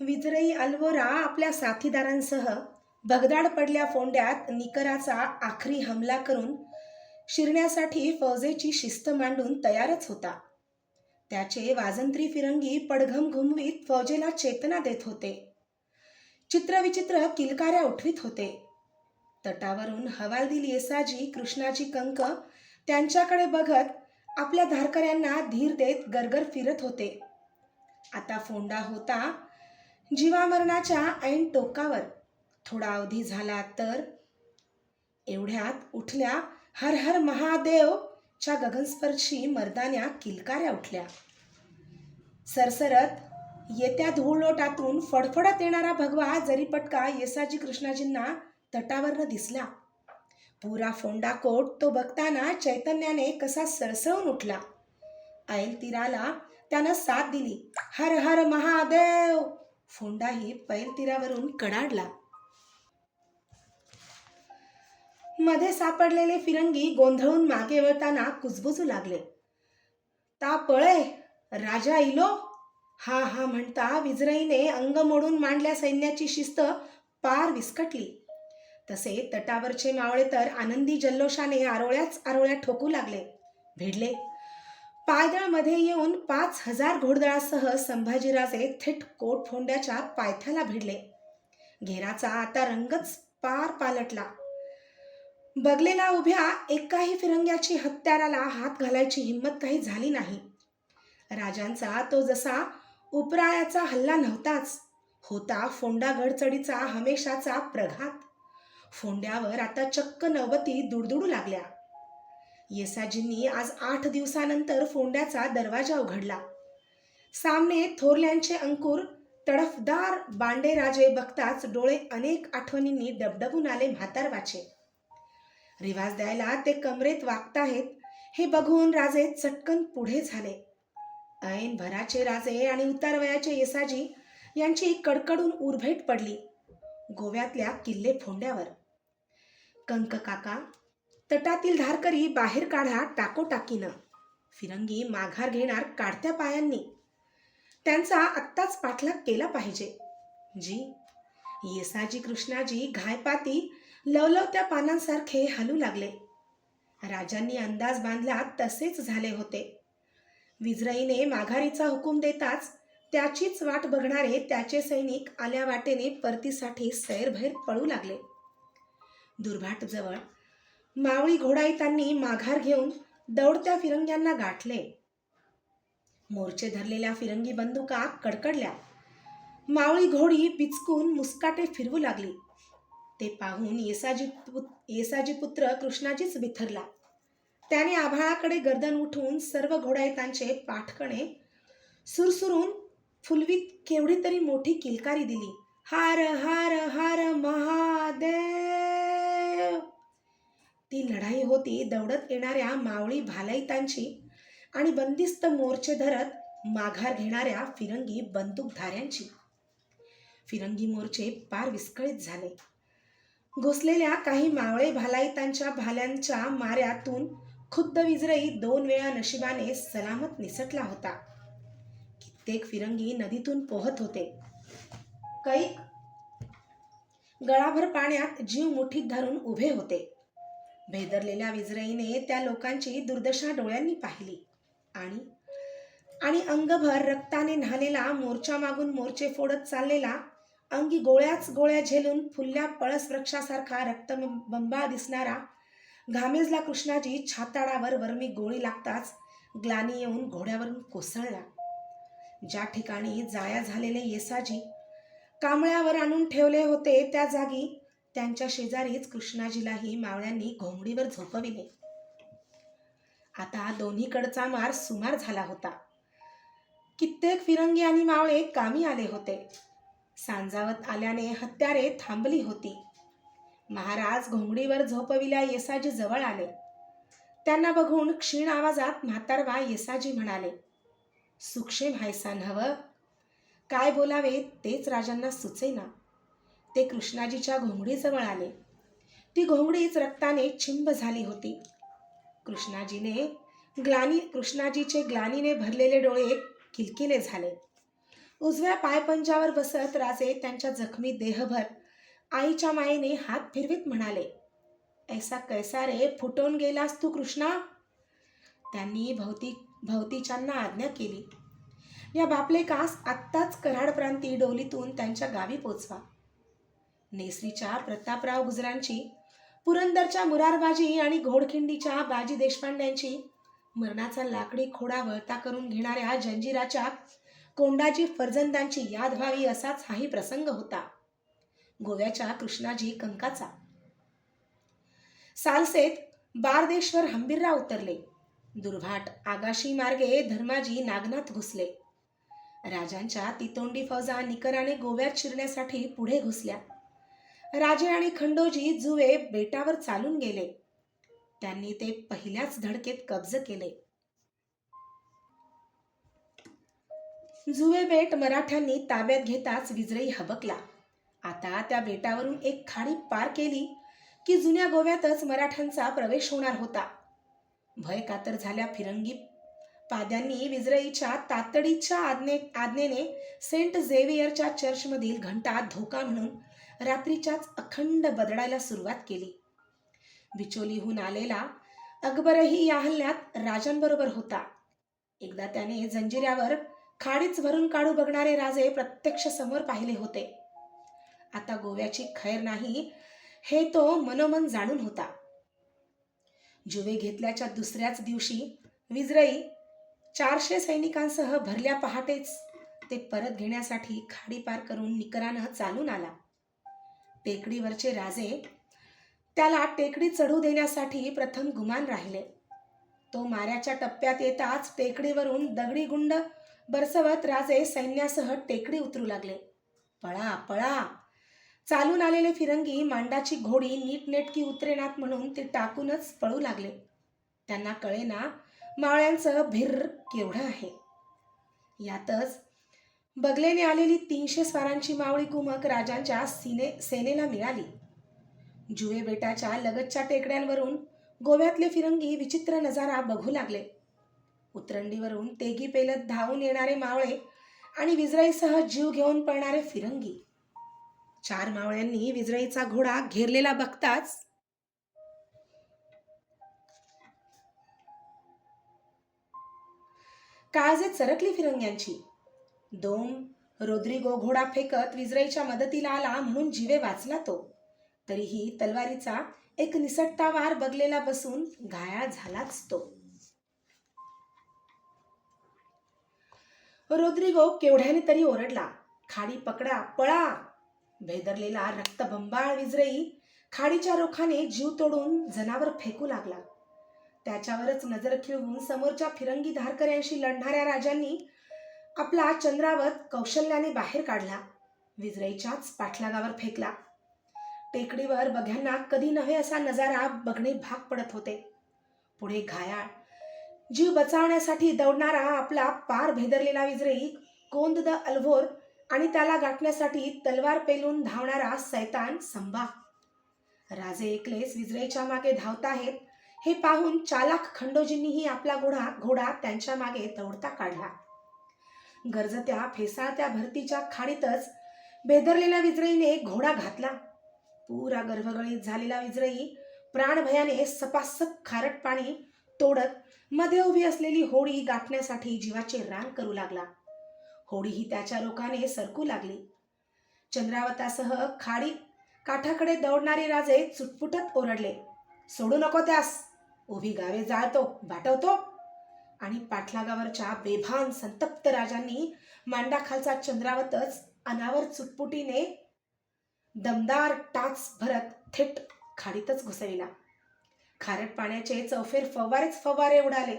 विजरई अल्वोरा आपल्या साथीदारांसह भगदाड पडल्या फोंड्यात निकराचा आखरी हमला करून शिरण्यासाठी फौजेची शिस्त मांडून तयारच होता. त्याचे वाजंत्री फिरंगी पडघम घुमवीत फौजेला चेतना देत होते. चित्रविचित्र किलकाऱ्या उठवीत होते. तटावरून हवालदिल येसाजी कृष्णाची कंक त्यांच्याकडे बघत आपल्या धारकऱ्यांना धीर देत गरगर फिरत होते. आता फोंडा होता जीवामरणाच्या ऐन टोकावर थोडा अवधी झाला तर एवढ्यात उठल्या हर हर महादेव च्या गगनस्पर्शी मर्दान्या किलकाऱ्या उठल्या. सरसरत येत्या धूळलोटातून फडफडत येणारा भगवा जरीपटका येसाजी कृष्णाजींना तटावरनं दिसला. पुरा फोंडा कोट तो बघताना चैतन्याने कसा सळसळून उठला. ऐल तीराला त्यानं साथ दिली. हर हर महादेव! फोंडाही पैल तीरावरून कडाडला. मध्ये सापडलेले फिरंगी गोंधळून मागे वळताना कुजबुजू लागले. ता पळे राजा इलो हा हा म्हणता विजराईने अंग मोडून मांडल्या सैन्याची शिस्त पार विस्कटली. तसे तटावरचे मावळे तर आनंदी जल्लोषाने आरोळ्याच आरोळ्या ठोकू लागले. भिडले. पायदळमध्ये येऊन पाच हजार घोडदळासह संभाजीराजे थेट कोट फोंड्याच्या पायथ्याला भिडले. घेराचा आता रंगच पार पालटला. बगलेला उभ्या एकाही फिरंग्याची हत्याराला हात घालायची हिंमत काही झाली नाही. राजांचा तो जसा उपराळ्याचा हल्ला नव्हताच होता फोंडा गडचडीचा हमेशाचा प्रघात. फोंड्यावर आता चक्क नवती दुडदुडू लागल्या. येसाजींनी आज आठ दिवसानंतर फोंड्याचा दरवाजा उघडला. सामने थोरल्यांचे अंकुर तडफदार बांडे राजे बघताच डोळे अनेक आठवणींनी डबडबून आले म्हातारवाचे. रिवाज द्यायला ते कमरेत वागताहेत हे बघून राजे चटकन पुढे झाले. ऐन भराचे राजे आणि उतारवयाचे येसाजी यांची कडकडून उरभेट पडली गोव्यातल्या किल्ले फोंड्यावर. कंक काका तटातील धारकरी बाहेर काढा टाकोटाकीनं. फिरंगी माघार घेणार काढत्या पायांनी. त्यांचा आत्ताच पाठलाग केला पाहिजे. जी येसाजी कृष्णाजी घायपाती लवलवत्या पानांसारखे हलू लागले. राजांनी अंदाज बांधला तसेच झाले होते. विजराईने माघारीचा हुकूम देताच त्याचीच वाट बघणारे त्याचे सैनिक आल्या वाटेने परतीसाठी सैरभैर पळू लागले. दुर्भाट जवळ मावळी घोडाईतांनी माघार घेऊन दौडत्या फिरंग्यांना गाठले. मोर्चे धरलेल्या फिरंगी बंदुका कडकडल्या. मावळी घोडी पिचकून मुस्काटे फिरवू लागली. ते पाहून येसाजी पुत येसाजी पुत्र कृष्णाजीच बिथरला त्याने आभाळाकडे गर्दन उठून सर्व घोडायतांचे पाठकणे सुरसुरून फुलवीत केवढी तरी मोठी किलकारी दिली. हार हार हार महादेव! ती लढाई होती दौडत येणाऱ्या मावळी भालाईतांची आणि बंदिस्त मोर्चे धरत माघार घेणाऱ्या फिरंगी बंदूकधाऱ्यांची. फिरंगी मोर्चे पार विस्कळीत झाले. घुसलेल्या काही मावळे भालाईतांच्या भाल्यांच्या माऱ्यातून खुद्द विजरई दोन वेळा नशिबाने सलामत निसटला होता. कित्येक फिरंगी नदीतून पोहत होते. कैक गळाभर पाण्यात जीव मुठीत धरून उभे होते. भेदरलेल्या विजराईने त्या लोकांची दुर्दशा डोळ्यांनी पाहिली. आणि आणि अंगभर रक्ताने न्हालेला मोर्चा मागून मोर्चे फोडत चाललेला अंगी गोळ्याच गोळ्या झेलून फुलल्या पळस वृक्षासारखा रक्तबंबाळ दिसणारा घामेजला कृष्णाजी छाताडावर वरमी गोळी लागताच ग्लानी येऊन घोड्यावरून कोसळला. ज्या ठिकाणी जाया झालेले येसाजी कांबळ्यावर आणून ठेवले होते त्या जागी त्यांच्या शेजारीच कृष्णाजीलाही मावळ्यांनी घोंगडीवर झोपविले. आता दोन्हीकडचा मार सुमार झाला होता. कित्येक फिरंगी आणि मावळे कामी आले होते. सांजावत आल्याने हत्यारे थांबली होती. महाराज घोंगडीवर झोपविल्या येसाजी जवळ आले. त्यांना बघून क्षीण आवाजात म्हातारवा येसाजी म्हणाले सुक्षेम हायसान हवं काय बोलावे तेच राजांना सुचेना. ते कृष्णाजीच्या घोंगडीजवळ आले. ती घोंगडीच रक्ताने छिंब झाली होती. कृष्णाजीने ग्लानी कृष्णाजीचे ग्लानीने भरलेले डोळे किलकिले झाले. उजव्या पायपंजावर बसत राजे त्यांच्या जखमी देहभर आईच्या मायेने हात फिरवीत म्हणाले ऐसा कैसा रे फुटून गेलास तू कृष्णा? त्यांनी भोवती भवतीच्यांना आज्ञा केली. या बापलेकास आत्ताच कराड प्रांती डोलीतून त्यांच्या गावी पोचवा. नेसरीच्या प्रतापराव गुजरांची पुरंदरच्या मुरारबाजी आणि घोडखिंडीच्या बाजी देशपांड्यांची मरणाचा लाकडी खोडा वळता करून घेणाऱ्या जंजिराच्या कोंडाजी फर्जंदांची याद व्हावी असाच हाही प्रसंग होता. गोव्याच्या कृष्णाजी कंकाचा. सालसेत बारदेश्वर हंबीरराव उतरले. दुर्भाट आगाशी मार्गे धर्माजी नागनाथ घुसले. राजांच्या तितोंडी फौजा निकराने गोव्यात शिरण्यासाठी पुढे घुसल्या. राजे आणि खंडोजी जुवे बेटावर चालून गेले. त्यांनी ते पहिल्याच धडकेत कब्ज केले. जुवे बेट मराठ्यांनी ताब्यात घेताच विजयी हबकला. आता त्या बेटावरून एक खाडी पार केली की जुन्या गोव्यातच मराठ्यांचा प्रवेश होणार होता. भय कातर झाल्या फिरंगी पाद्यांनी विजरईच्या तातडीच्या आज्ञे आज्ञेने सेंट झेवियरच्या चर्चमधील घंटा धोका म्हणून रात्रीच्याच अखंड बदडायला सुरुवात केली. बिचोलीहून आलेला अकबरही या हल्ल्यात राजांबरोबर होता. एकदा त्याने जंजिऱ्यावर खाडीच भरून काढू बघणारे राजे प्रत्यक्ष समोर पाहिले होते. आता गोव्याची खैर नाही हे तो मनोमन जाणून होता. जुवे घेतल्याच्या दुसऱ्याच दिवशी विजरई चारशे सैनिकांसह भरल्या पहाटेच ते परत घेण्यासाठी खाडी पार करून निकरानं चालून आला. टेकडीवरचे राजे त्याला टेकडी चढू देण्यासाठी प्रथम गुमान राहिले. तो माऱ्याच्या टप्प्यात येताच टेकडीवरून दगडी गुंड बरसवत राजे सैन्यासह टेकडी उतरू लागले. पळा पळा. चालून आलेले फिरंगी मांडाची घोडी नीटनेटकी उतरेनात म्हणून ते टाकूनच पळू लागले. त्यांना कळेना मावळ्यांचं भिर्र केवढं आहे. यातच बगलेने आलेली तीनशे स्वारांची मावळी कुमक राजांच्या सिने सेनेला मिळाली. जुवे बेटाच्या लगतच्या टेकड्यांवरून गोव्यातले फिरंगी विचित्र नजारा बघू लागले. उतरंडीवरून तेगी पेलत धावून येणारे मावळे आणि विजराईसह जीव घेऊन पळणारे फिरंगी. चार मावळ्यांनी विजराईचा घोडा घेरलेला बघताच काळजे चरकली फिरंग्यांची. दोन. रोद्रिगो घोडा फेकत विजराईच्या मदतीला आला म्हणून जीवे वाचला तो. तरीही तलवारीचा एक निसटता वार बगलेला बसून घायाळ झालाच तो. रोद्रिगो केवढ्याने तरी ओरडला. खाडी पकडा पळा. भेदरलेला रक्तबंबाळ विजरई खाडीच्या रोखाने जीव तोडून जनावर फेकू लागला. त्याच्यावरच नजर खिळवून समोरच्या फिरंगी धारकऱ्यांशी लढणाऱ्या राजांनी आपला चंद्रावत कौशल्याने बाहेर काढला विजरईच्याच पाठलागावर फेकला. टेकडीवर बघ्यांना कधी नव्हे असा नजारा बघणे भाग पडत होते. पुढे घायाळ. जीव बचावण्यासाठी दौडणारा आपला पार भेदरलेला विजरई कोंद द अलभोर आणि त्याला गाठण्यासाठी तलवार पेलून धावणारा सैतान संभा. राजे एकलेस विजरेच्या मागे धावताहेत हे पाहून चालाक खंडोजींनीही आपला घोडा घोडा त्यांच्या मागे दौडता काढला. गरजत्या फेसाळत्या भरतीच्या खाडीतच बेदरलेल्या विजरईने घोडा घातला. पुरा गर्भगळीत झालेला विजरई प्राणभयाने सपासप खारट पाणी तोडत मध्ये उभी असलेली होडी गाठण्यासाठी जीवाचे रान करू लागला. होडी ही त्याच्या रोखाने सरकू लागली. चंद्रावतासह खाडी काठाकडे दौडणारे राजे चुटपुटत ओरडले सोडू नको त्यास. उभी गावे जाळतो भाटवतो आणि पाठलागावरच्या बेभान संतप्त राजांनी मांडाखालचा चंद्रावतच अनावर चुटपुटीने दमदार टाच भरत थेट खाडीतच घुसविला. खारट पाण्याचे चौफेर फवारेच फवारे उडाले.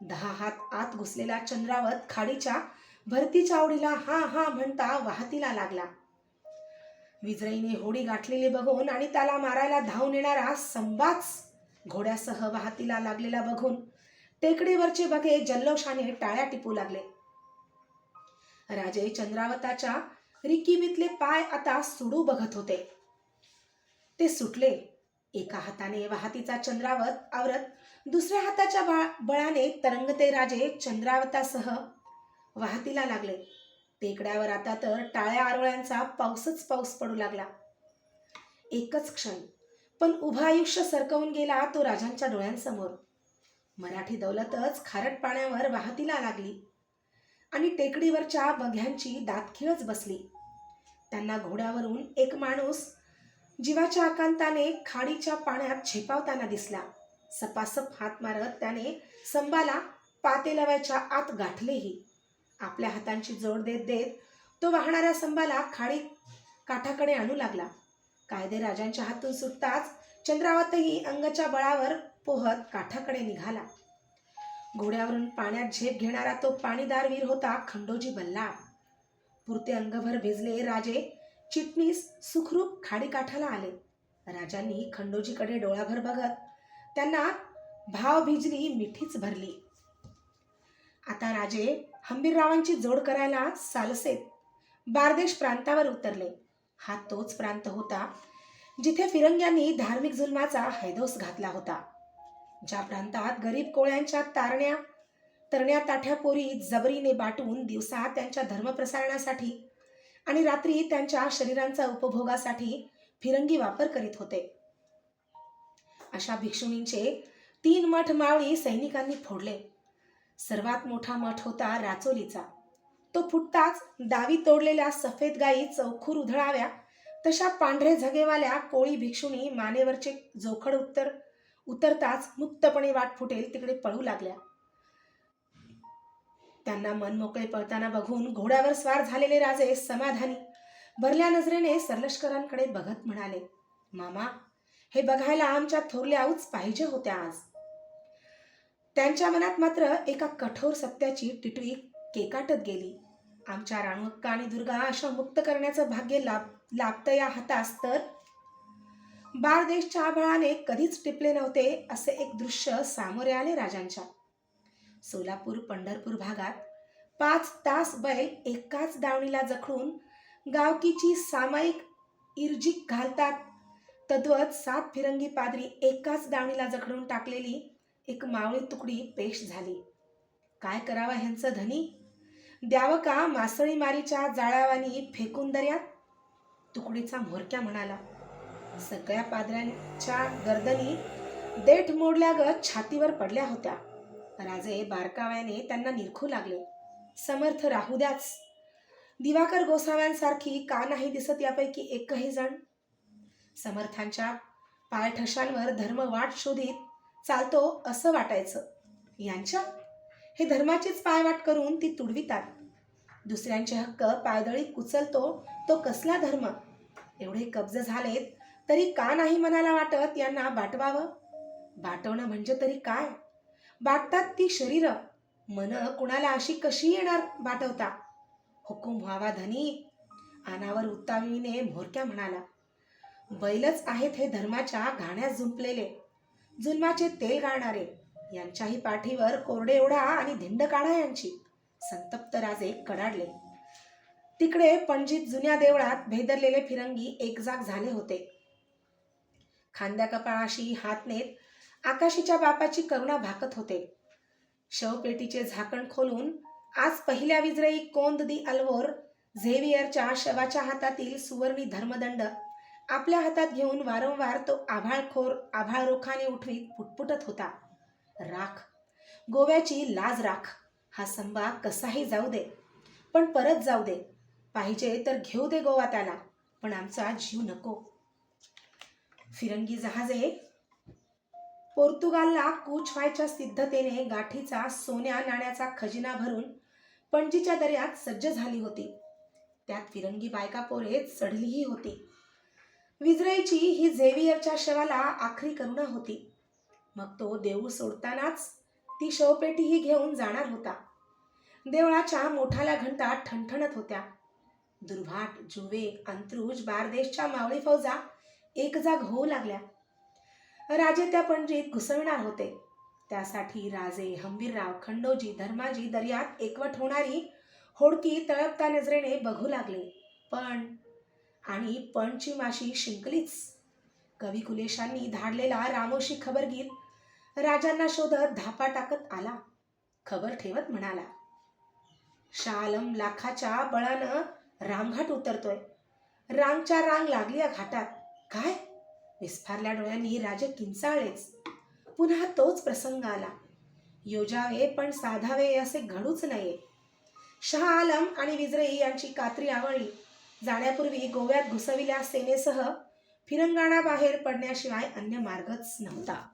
दहा हात आत घुसलेला चंद्रावत खाडीच्या भरतीच्या आवडीला हा हा म्हणता वाहतीला लागला. विजयीने होडी गाठलेली बघून आणि त्याला मारायला धावून येणारा संबाच घोड्यासह वाहतीला लागलेला बघून टेकडीवरचे बघे जल्लोषाने टाळ्या टिपू लागले. राजे चंद्रावताच्या रिकीबीतले पाय आता सुडू बघत होते. ते सुटले. एका हाताने वाहतीचा चंद्रावत आवरत दुसऱ्या हाताच्या बळाने तरंगते राजे चंद्रावतासह वाहतीला लागले. टेकड्यावर आता तर टाळ्या आरोळ्यांचा पाऊसच पाऊस पडू लागला. एकच क्षण पण उभा आयुष्य सरकवून गेला तो राजांच्या डोळ्यांसमोर. मराठी दौलतच खारट पाण्यावर वाहतीला लागली. आणि टेकडीवरच्या बघ्यांची दातखिळच बसली. त्यांना घोड्यावरून एक माणूस जीवाच्या आकांताने खाडीच्या पाण्यात झेपावताना दिसला. सपासप हात मारत त्याने संबाला पातेलव्याच्या आत गाठलेही. आपल्या हातांची जोड देत देत तो वाहणाऱ्या संबाला खाडी काठाकडे आणू लागला. कायदे राजांच्या हातून सुटताच चंद्रावतही अंगाच्या बळावर पोहत काठाकडे निघाला. घोड्यावरून पाण्यात झेप घेणारा तो पाणीदार वीर होता खंडोजी बल्ला पुरते अंगभर भिजले राजे चिटणीस सुखरूप खाडीकाठाला आले. राजांनी खंडोजीकडे डोळाभर बघत त्यांना भाव भिजली मिठीच भरली. आता राजे हंबीररावांची जोड करायला सालसेत बारदेश प्रांतावर उतरले. हा तोच प्रांत होता जिथे फिरंग्यांनी धार्मिक जुलमाचा हैदोस घातला होता. ज्या प्रांतात गरीब कोळ्यांच्या तारण्या तरण्या ताठ्या पोरी जबरीने बाटून दिवसा त्यांच्या धर्मप्रसारणासाठी आणि रात्री त्यांच्या शरीरांचा उपभोगासाठी फिरंगी वापर करीत होते. अशा भिक्षुणींचे तीन मठ मावळी सैनिकांनी फोडले. सर्वात मोठा मठ होता राचोलीचा. तो फुटताच दावी तोडलेल्या सफेद गायी चौखूर उधळाव्या तशा पांढरे झगेवाल्या कोळी भिक्षुणी मानेवरचे जोखड उत्तर उतरताच मुक्तपणे वाट फुटेल तिकडे पळू लागल्या. त्यांना मन मोकळे पळताना बघून घोड्यावर स्वार झालेले राजे समाधानी. भरल्या नजरेने सरलष्करांकडे बघत म्हणाले मामा हे बघायला आमच्या थोरल्या आऊच पाहिजे होत्या आज. त्यांच्या मनात मात्र एका कठोर सत्याची टिटवी केकाटत गेली. आमच्या राणूक्का आणि दुर्गा अशा मुक्त करण्याचं भाग्य लाभ लाभतं या हातास तर बारदेशच्या आभाळाने कधीच टिपले नव्हते असे एक दृश्य सामोरे आले राजांच्या. सोलापूर पंढरपूर भागात पाच तास बैल एकाच दावणीला जखडून गावकीची सामायिक इर्जिक घालतात. तद्वत सात फिरंगी पादरी एकाच दावणीला जखडून टाकलेली एक मावळी तुकडी पेश झाली. काय करावा ह्यांचं धनी? द्यावं का मासळी मारीच्या जाळावानी फेकून दर्यात? तुकडीचा म्होरक्या म्हणाला. सगळ्या पादऱ्यांच्या गर्दनी देठ मोडल्यागत छातीवर पडल्या होत्या. राजे बारकाव्याने त्यांना निरखू लागले. समर्थ राहू द्याच. दिवाकर गोसाव्यांसारखी का नाही दिसत यापैकी एकही जण? समर्थांच्या पायठशांवर धर्म वाट शोधित चालतो असं वाटायचं. यांच्या? हे धर्माचीच पायवाट करून ती तुडवितात. दुसऱ्यांचे हक्क पायदळी कुचलतो तो कसला धर्म? एवढे कब्ज झालेत तरी का नाही मनाला वाटत यांना बाटवावं? बाटवणं म्हणजे तरी काय? बाटतात ती शरीर. मन कुणाला अशी कशी येणार बाटवता? हुकूम व्हावा धनी. अनावर उत्तावीने म्होरक्या म्हणाला. बैलच आहेत हे धर्माच्या घाण्यात झुंपलेले. जुन्माचे तेल गाळणारे. यांच्याही पाठीवर कोरडे ओढा आणि धिंड काढा यांची. संतप्त राजे कडाडले. तिकडे पणजीत जुन्या देवळात भेदरलेले फिरंगी एकजाग झाले होते. खांद्या कपाळाशी हात नेत आकाशीच्या बापाची करुणा भाकत होते. शवपेटीचे झाकण खोलून आज पहिल्या विजरई कोंद दी अल्वोर झेवियरच्या शवाच्या हातातील सुवर्णी धर्मदंड आपल्या हातात घेऊन वारंवार तो आभाळखोर आभाळ रोखाने उठवीत पुटपुटत होता. राख. गोव्याची लाज राख. हा संबा कसाही जाऊ दे. पण परत जाऊ दे. पाहिजे तर घेऊ दे गोवा त्याला पण आमचा जीव नको. फिरंगी जहाजे पोर्तुगालला कूच व्हायच्या सिद्धतेने गाठीचा सोन्या नाण्याचा खजिना भरून पणजीच्या दर्यात सज्ज झाली होती. त्यात फिरंगी बायका पोरे चढलीही होती. विजराईची ही झेवियरच्या शवाला आखरी करुणा होती. मग तो देऊळ सोडतानाच ती शवपेटीही घेऊन जाणार होता. देवळाच्या मोठाल्या घंटा ठणठणत होत्या. दुर्भाट जुवे अंतरुज बारदेशच्या मावळी फौजा एकजाग होऊ लागल्या. राजे त्या पणजीत घुसविणार होते. त्यासाठी राजे हंबीरराव खंडोजी धर्माजी दर्यात एकवट होणारी होडकी तळपता नजरेने बघू लागले. पण आणि पणची माशी शिंकलीच. कवी कुलेशांनी धाडलेला रामोशी खबरगीर राजांना शोधत धापा टाकत आला. खबर ठेवत म्हणाला शालम आलम लाखाच्या बळानं रामघाट उतरतोय. रांगच्या रांग लागली या घाटात. काय? विस्फारल्या डोळ्यांनी राजे किंचाळेच पुन्हा तोच प्रसंग आला. योजावे पण साधावे असे घडूच नये शहा आलम आणि विजरई यांची कात्री आवळली जाण्यापूर्वी गोव्यात घुसविल्या सेनेसह फिरंगाणा बाहेर पडण्याशिवाय अन्य मार्गच नव्हता.